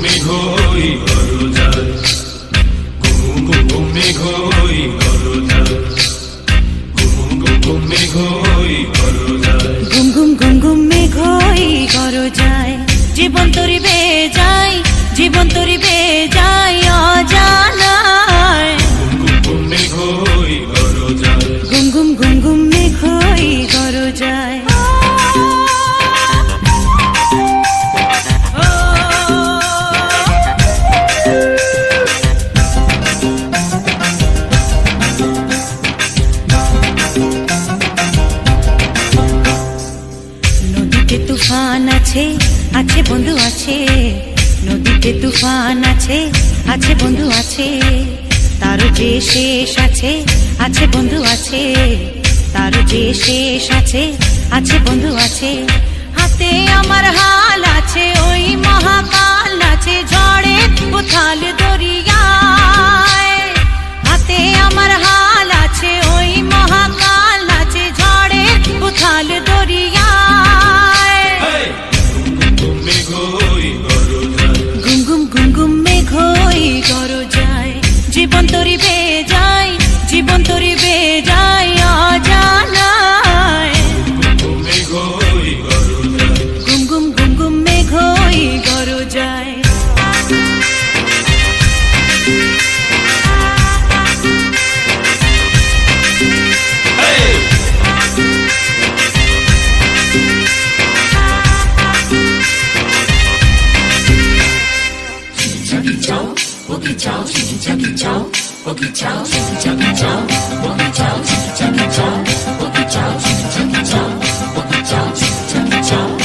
Oggy চাও ঘুমে ঘই করজাল ঘুমে ঘই করজাল ঘুমে ঘুমে ঘুম ঘুম মেঘই ঘর জীবন তরি বে যায় নদীতে তুফান আছে আছে বন্ধু আছে। নদীতে তুফান আছে আছে বন্ধু আছে। তার যে শেষ আছে আছে বন্ধু আছে। তার যে শেষ আছে আছে বন্ধু আছে। হাতে আমার হাল আছে, ওই মহাকাল আছে। ঝড়ে উথাল দরিয়ায় যায় জীবন তরি বে যায় অজানায়। ঘুম ঘুম ঘুম ঘুম মেঘই গর যায়। 我比脚，比脚比脚，我比脚，比脚比脚，我比脚，比脚比脚，我比脚，比脚比脚。